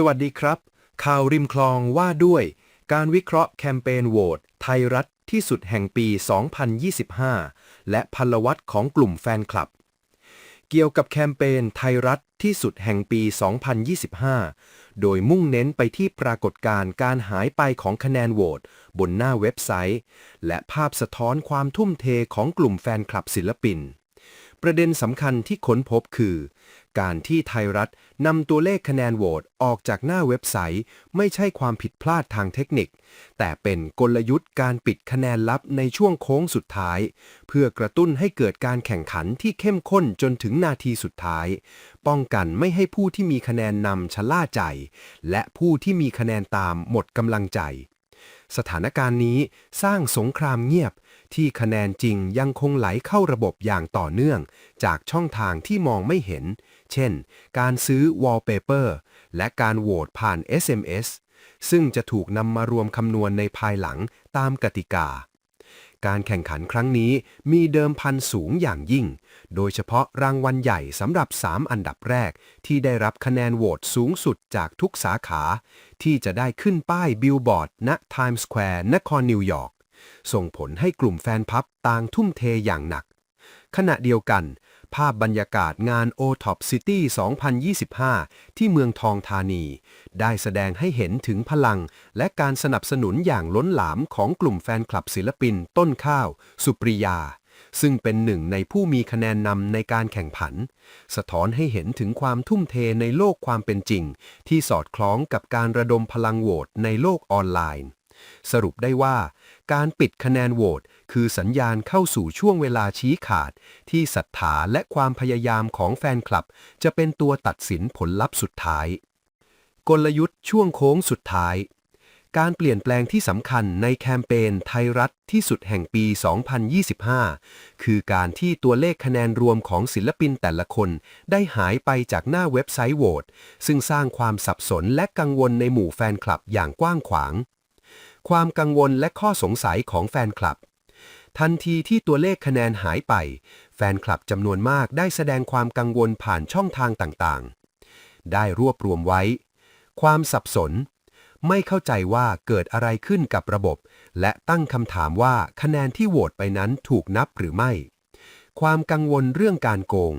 สวัสดีครับ ข่าวริมคลองว่าด้วย การวิเคราะห์แคมเปญโหวตไทยรัฐที่สุดแห่งปี 2025 และพลวัตของกลุ่มแฟนคลับ เกี่ยวกับแคมเปญไทยรัฐที่สุดแห่งปี 2025 โดยมุ่งเน้นไปที่ปรากฏการณ์การหายไปของคะแนนโหวตบนหน้าเว็บไซต์ และภาพสะท้อนความทุ่มเทของกลุ่มแฟนคลับศิลปิน ประเด็นสำคัญที่ค้นพบคือ การที่ไทยรัฐนำตัวเลขคะแนนโหวตออกจากหน้าเว็บไซต์ ไม่ใช่ความผิดพลาดทางเทคนิค แต่เป็นกลยุทธ์การปิดคะแนนลับในช่วงโค้งสุดท้าย เพื่อกระตุ้นให้เกิดการแข่งขันที่เข้มข้นจนถึงนาทีสุดท้าย ป้องกันไม่ให้ผู้ที่มีคะแนนนำชะล่าใจ และผู้ที่มีคะแนนตามหมดกำลังใจสถานการณ์นี้สร้างสงครามเงียบ ที่คะแนนจริงยังคงไหลเข้าระบบอย่างต่อเนื่อง จากช่องทางที่มองไม่เห็น เช่น การซื้อวอลเปเปอร์และการโหวตผ่าน SMS ซึ่งจะถูกนำมารวมคำนวณในภายหลังตามกติกา การแข่งขันครั้งนี้มีเดิมพันสูงอย่างยิ่ง โดยเฉพาะรางวัลใหญ่สำหรับ 3 อันดับแรก ที่ได้รับคะแนนโหวตสูงสุดจากทุกสาขา ที่จะได้ขึ้นป้ายบิลบอร์ดณไทม์สแควร์นครนิวยอร์กส่งผลให้กลุ่มแฟนพับต่างทุ่มเทอย่างหนัก ขณะเดียวกัน ภาพบรรยากาศงาน o t o p City 2025 ที่เมืองทองธานี ได้แสดงให้เห็นถึงพลัง และการสนับสนุนอย่างล้นหลามของกลุ่มแฟนคลับศิลปิน ต้นข้าว สุปริยา ซึ่งเป็นหนึ่งในผู้มีคะแนนนำในการแข่งขัน สะท้อนให้เห็นถึงความทุ่มเทในโลกความเป็นจริง ที่สอดคล้องกับการระดมพลังโหวตในโลกออนไลน์ สรุปได้ว่า การปิดคะแนนโหวตคือสัญญาณเข้าสู่ช่วงเวลาชี้ขาด ที่ศรัทธาและความพยายามของแฟนคลับ จะเป็นตัวตัดสินผลลัพธ์สุดท้าย กลยุทธ์ช่วงโค้งสุดท้าย การเปลี่ยนแปลงที่สำคัญในแคมเปญไทยรัฐที่สุดแห่งปี 2025 คือการที่ตัวเลขคะแนนรวมของศิลปินแต่ละคนได้หายไปจากหน้าเว็บไซต์โหวตซึ่งสร้างความสับสนและกังวลในหมู่แฟนคลับอย่างกว้างขวาง ความกังวลและข้อสงสัยของแฟนคลับ ทันทีที่ตัวเลขคะแนนหายไป แฟนคลับจำนวนมากได้แสดงความกังวลผ่านช่องทางต่างๆ ได้รวบรวมไว้ ความสับสน ไม่เข้าใจว่าเกิดอะไรขึ้นกับระบบ และตั้งคำถามว่าคะแนนที่โหวตไปนั้นถูกนับหรือไม่ ความกังวลเรื่องการโกง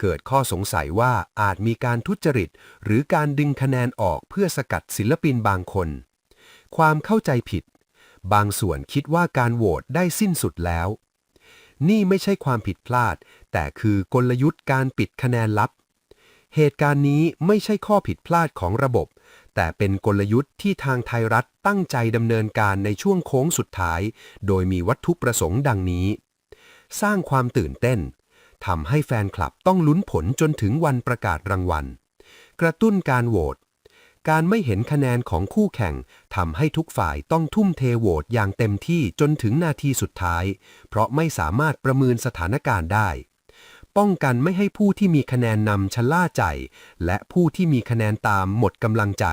เกิดข้อสงสัยว่าอาจมีการทุจริต หรือการดึงคะแนนออกเพื่อสกัดศิลปินบางคน ความเข้าใจผิด บางส่วนคิดว่าการโหวตได้สิ้นสุดแล้ว นี่ไม่ใช่ความผิดพลาด แต่คือกลยุทธ์การปิดคะแนนลับ เหตุการณ์นี้ไม่ใช่ข้อผิดพลาดของระบบ แต่เป็นกลยุทธ์ที่ทางไทยรัฐตั้งใจดำเนินการในช่วงโค้งสุดท้าย โดยมีวัตถุประสงค์ดังนี้ สร้างความตื่นเต้นทำให้แฟนคลับต้องลุ้นผลจนถึงวันประกาศรางวัล กระตุ้นการโหวต การไม่เห็นคะแนนของคู่แข่งทำให้ทุกฝ่ายต้องทุ่มเทโหวตอย่างเต็มที่จนถึงนาทีสุดท้าย เพราะไม่สามารถประเมินสถานการณ์ได้ ป้องกันไม่ให้ผู้ที่มีคะแนนนำชะล่าใจ และผู้ที่มีคะแนนตามหมดกำลังใจ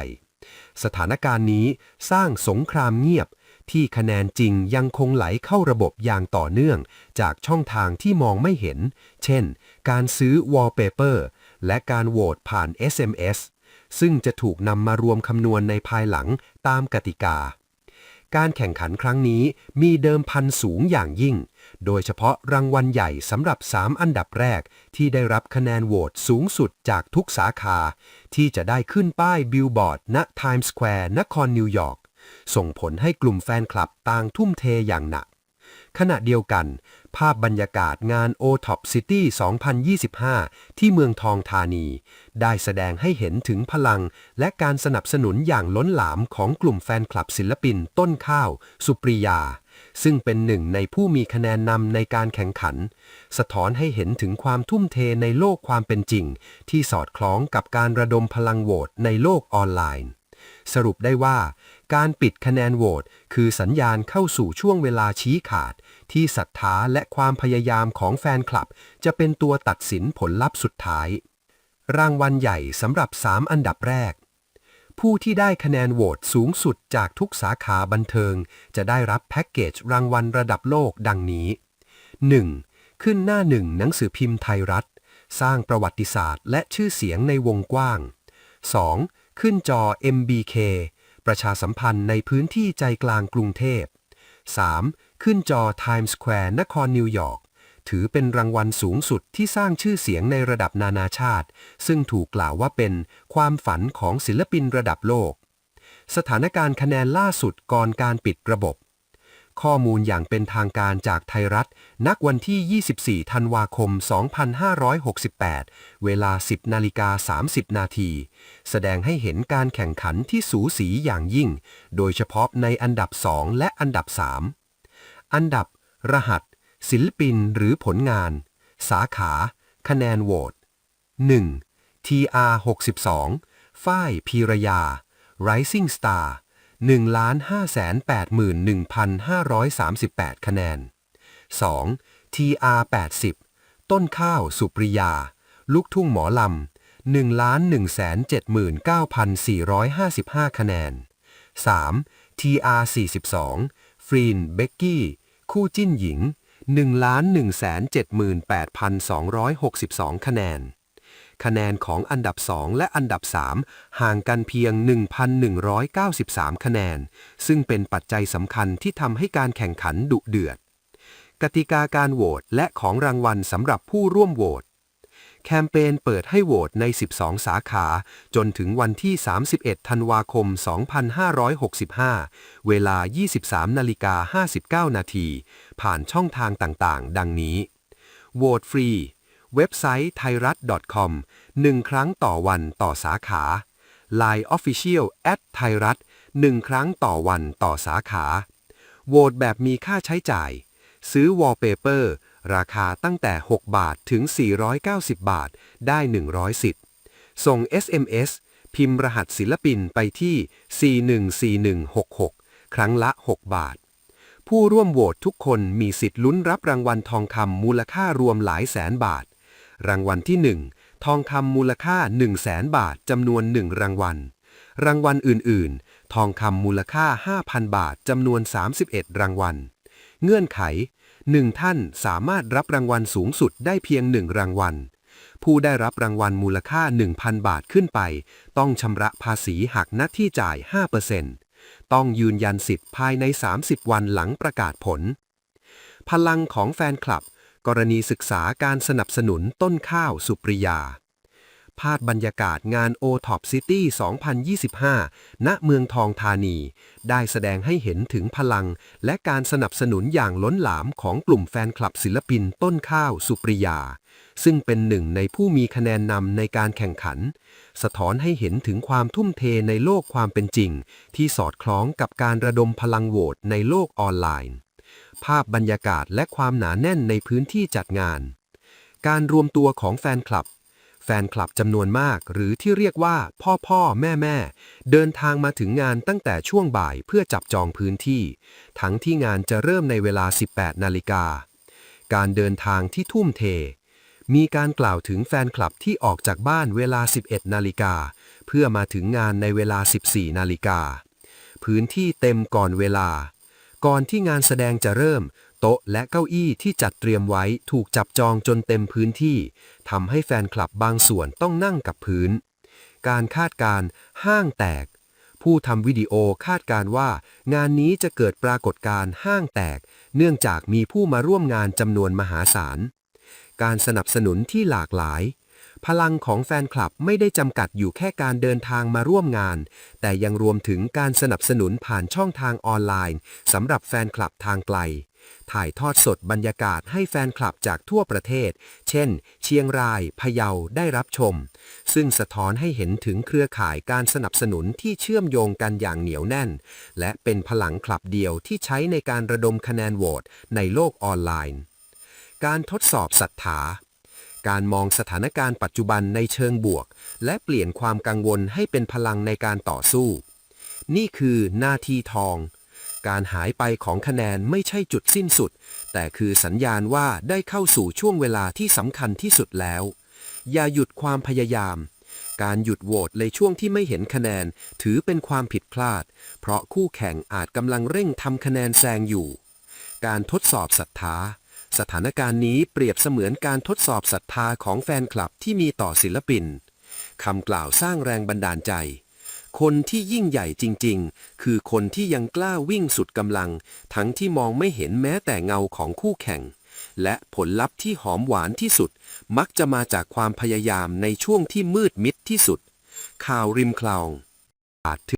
สถานการณ์นี้สร้างสงครามเงียบที่คะแนนจริงยังคงไหลเข้าระบบอย่างต่อเนื่อง จากช่องทางที่มองไม่เห็น เช่น การซื้อวอลเปเปอร์และการโหวตผ่าน SMS ซึ่งจะถูกนำมารวมคำนวณในภายหลังตามกติกา การแข่งขันครั้งนี้มีเดิมพันสูงอย่างยิ่ง โดยเฉพาะรางวัลใหญ่สำหรับ 3 อันดับแรก ที่ได้รับคะแนนโหวตสูงสุดจากทุกสาขา ที่จะได้ขึ้นป้ายบิลบอร์ดณไทม์สแควร์นครนิวยอร์กส่งผลให้กลุ่มแฟนคลับต่างทุ่มเทอย่างหนัก ขณะเดียวกัน ภาพบรรยากาศงาน o t o p City 2025 ที่เมืองทองธานี ได้แสดงให้เห็นถึงพลัง และการสนับสนุนอย่างล้นหลามของกลุ่มแฟนคลับศิลปินต้นข้าว สุปริยา ซึ่งเป็นหนึ่งในผู้มีคะแนนนำในการแข่งขัน สะท้อนให้เห็นถึงความทุ่มเทในโลกความเป็นจริง ที่สอดคล้องกับการระดมพลังโหวตในโลกออนไลน์ สรุปได้ว่า การปิดคะแนนโหวตคือสัญญาณเข้าสู่ช่วงเวลาชี้ขาด ที่ศรัทธาและความพยายามของแฟนคลับ จะเป็นตัวตัดสินผลลัพธ์สุดท้าย รางวัลใหญ่สำหรับ 3 อันดับแรก ผู้ที่ได้คะแนนโหวตสูงสุดจากทุกสาขาบันเทิง จะได้รับแพ็กเกจรางวัลระดับโลกดังนี้ 1. ขึ้นหน้าหนึ่งหนังสือพิมพ์ไทยรัฐ สร้างประวัติศาสตร์ และชื่อเสียงในวงกว้าง 2. ขึ้นจอ MBK ประชาสัมพันธ์ในพื้นที่ใจกลางกรุงเทพ 3. ขึ้นจอ Times Square นครนิวยอร์ก ถือเป็นรางวัลสูงสุดที่สร้างชื่อเสียงในระดับนานาชาติ ซึ่งถูกกล่าวว่าเป็นความฝันของศิลปินระดับโลก สถานการณ์คะแนนล่าสุดก่อนการปิดระบบ ข้อมูลอย่างเป็นทางการจากไทยรัฐ นักวันที่ 24 ธันวาคม 2568 เวลา 10 นาฬิกา 30 นาที แสดงให้เห็นการแข่งขันที่สูสีอย่างยิ่ง โดยเฉพาะในอันดับ 2 และอันดับ 3 อันดับ รหัส ศิลปินหรือผลงาน สาขา คะแนนโหวต 1. TR 62 ฝ้ายพีรยา Rising Star 1,581,538 คะแนน 2. TR 80 ต้นข้าวสุปริยา ลูกทุ่งหมอลำ1,179,455 คะแนน 3. TR 42 ฟรีน เบกกี้ คู่จิ้นหญิง 1,178,262 คะแนน คะแนนของอันดับ 2 และอันดับ 3 ห่างกันเพียง 1,193 คะแนน ซึ่งเป็นปัจจัยสำคัญที่ทำให้การแข่งขันดุเดือด กติกาการโหวตและของรางวัลสำหรับผู้ร่วมโหวตแคมเปญเปิดให้โหวตใน 12 สาขา จนถึงวันที่ 31 ธันวาคม 2565 เวลา 23 นาฬิกา 59 นาที ผ่านช่องทางต่างๆ ดังนี้ โหวตฟรี เว็บไซต์ thairat.com หนึ่งครั้งต่อวันต่อสาขา Line Official at ไทยรัฐหนึ่งครั้งต่อวันต่อสาขา โหวตแบบมีค่าใช้จ่าย ซื้อวอลเปเปอร์ราคาตั้งแต่ 6 บาทถึง 490 บาท ได้ 100 สิทธิ์ ส่ง SMS พิมพ์รหัสศิลปินไปที่ 414166 ครั้งละ 6 บาท ผู้ร่วมโหวตทุกคนมีสิทธิ์ลุ้นรับรางวัลทองคำมูลค่ารวมหลายแสนบาท รางวัลที่ 1 ทองคำมูลค่า 1 0 0 0 0แสนบาทจำนวน 1 รางวัล รางวัลอื่น ๆ ทองคำมูลค่า 5,000 บาทจำนวน 31 รางวัล เงื่อนไข 1 ท่านสามารถรับรางวัลสูงสุดได้เพียง 1 รางวัล ผู้ได้รับรางวัลมูลค่า 1,000 บาทขึ้นไป ต้องชำระภาษีหักหน้าที่จ่าย 5%ต้องยืนยันสิทธิ์ภายใน 30 วันหลังประกาศผล พลังของแฟนคลับ กรณีศึกษาการสนับสนุนต้นข้าวสุปริยา ภาพบรรยากาศงาน o t o p City 2025 ณ เมืองทองธานี ได้แสดงให้เห็นถึงพลัง และการสนับสนุนอย่างล้นหลามของกลุ่มแฟนคลับศิลปินต้นข้าวสุปริยา ซึ่งเป็นหนึ่งในผู้มีคะแนนนำในการแข่งขัน สะท้อนให้เห็นถึงความทุ่มเทในโลกความเป็นจริง ที่สอดคล้องกับการระดมพลังโหวตในโลกออนไลน์ ภาพบรรยากาศและความหนาแน่นในพื้นที่จัดงาน การรวมตัวของแฟนคลับ แฟนคลับจำนวนมากหรือที่เรียกว่าพ่อพ่อแม่แม่เดินทางมาถึงงานตั้งแต่ช่วงบ่ายเพื่อจับจองพื้นที่ ทั้งที่งานจะเริ่มในเวลา 18 นาฬิกา การเดินทางที่ทุ่มเท มีการกล่าวถึงแฟนคลับที่ออกจากบ้านเวลา 11 นาฬิกาเพื่อมาถึงงานในเวลา 14 นาฬิกาพื้นที่เต็มก่อนเวลา ก่อนที่งานแสดงจะเริ่ม โต๊ะและเก้าอี้ที่จัดเตรียมไว้ถูกจับจองจนเต็มพื้นที่ทำให้แฟนคลับบางส่วนต้องนั่งกับพื้น การคาดการห้างแตก ผู้ทำวิดีโอคาดการว่า งานนี้จะเกิดปรากฏการณ์ห้างแตก เนื่องจากมีผู้มาร่วมงานจำนวนมหาศาล การสนับสนุนที่หลากหลาย พลังของแฟนคลับไม่ได้จำกัดอยู่แค่การเดินทางมาร่วมงาน แต่ยังรวมถึงการสนับสนุนผ่านช่องทางออนไลน์สำหรับแฟนคลับทางไกล ถ่ายทอดสดบรรยากาศให้แฟนคลับจากทั่วประเทศ เช่น เชียงราย พะเยา ได้รับชม ซึ่งสะท้อนให้เห็นถึงเครือข่ายการสนับสนุนที่เชื่อมโยงกันอย่างเหนียวแน่น และเป็นพลังคลับเดียวที่ใช้ในการระดมคะแนนโหวตในโลกออนไลน์ การทดสอบศรัทธา การมองสถานการณ์ปัจจุบันในเชิงบวก และเปลี่ยนความกังวลให้เป็นพลังในการต่อสู้ นี่คือนาทีทอง การหายไปของคะแนนไม่ใช่จุดสิ้นสุด แต่คือสัญญาณว่าได้เข้าสู่ช่วงเวลาที่สำคัญที่สุดแล้ว อย่าหยุดความพยายาม การหยุดโหวตในช่วงที่ไม่เห็นคะแนนถือเป็นความผิดพลาด เพราะคู่แข่งอาจกำลังเร่งทำคะแนนแซงอยู่ การทดสอบศรัทธา สถานการณ์นี้เปรียบเสมือนการทดสอบศรัทธาของแฟนคลับที่มีต่อศิลปินคำกล่าวสร้างแรงบันดาลใจ คนที่ยิ่งใหญ่จริงๆ คือคนที่ยังกล้าวิ่งสุดกำลัง ทั้งที่มองไม่เห็นแม้แต่เงาของคู่แข่ง และผลลัพธ์ที่หอมหวานที่สุด มักจะมาจากความพยายามในช่วงที่มืดมิดที่สุด ข่าวริมคลองอาจ